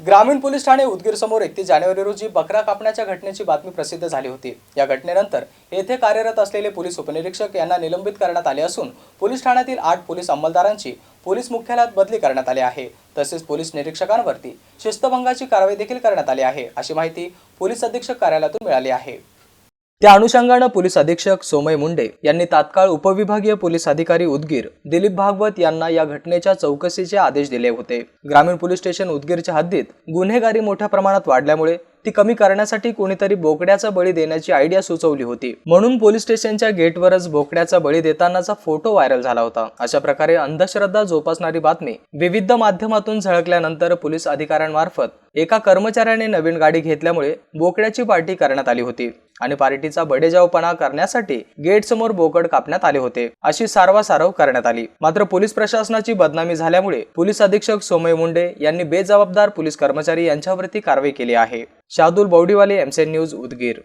ग्रामीण पोलीस ठाणे उदगीर समोर एकतीस जानेवारी रोजी बकरा कापण्याच्या घटनेची बातमी प्रसिद्ध झाली होती. या घटनेनंतर येथे कार्यरत असलेले पोलीस उपनिरीक्षक यांना निलंबित करण्यात आले असून पोलीस ठाण्यातील आठ पोलीस अंमलदारांची पोलीस मुख्यालयात बदली करण्यात आली आहे. तसेच पोलीस निरीक्षकांवरती शिस्तभंगाची कारवाई देखील करण्यात आली आहे अशी माहिती पोलीस अधीक्षक कार्यालयातून मिळाली आहे. त्या अनुषंगानं पोलीस अधीक्षक सोमय मुंडे यांनी तात्काळ उपविभागीय पोलीस अधिकारी उदगीर दिलीप भागवत यांना या घटनेच्या चौकशीचे आदेश दिले होते. ग्रामीण पोलीस स्टेशन उदगीरच्या हद्दीत गुन्हेगारी मोठ्या प्रमाणात वाढल्यामुळे ती कमी करण्यासाठी कोणीतरी बोकड्याचा बळी देण्याची आयडिया सुचवली होती. म्हणून पोलीस स्टेशनच्या गेटवरच बोकड्याचा बळी देतानाचा फोटो व्हायरल झाला होता. अशा प्रकारे अंधश्रद्धा जोपासणारी बातमी विविध माध्यमातून झळकल्यानंतर पोलीस अधिकाऱ्यांमार्फत एका कर्मचाऱ्याने नवीन गाडी घेतल्यामुळे बोकड्याची पार्टी करण्यात आली होती. आणि पार्टीचा बडेजावपणा करण्यासाठी गेट समोर बोकड कापण्यात आले होते. अशी सारवासारव करण्यात आली. मात्र पोलीस प्रशासनाची बदनामी झाल्यामुळे पोलीस अधीक्षक सोमय मुंडे यांनी बेजबाबदार पोलीस कर्मचारी यांच्यावरती कारवाई केली आहे. Shadul बौडीवाले MCN news Udgir.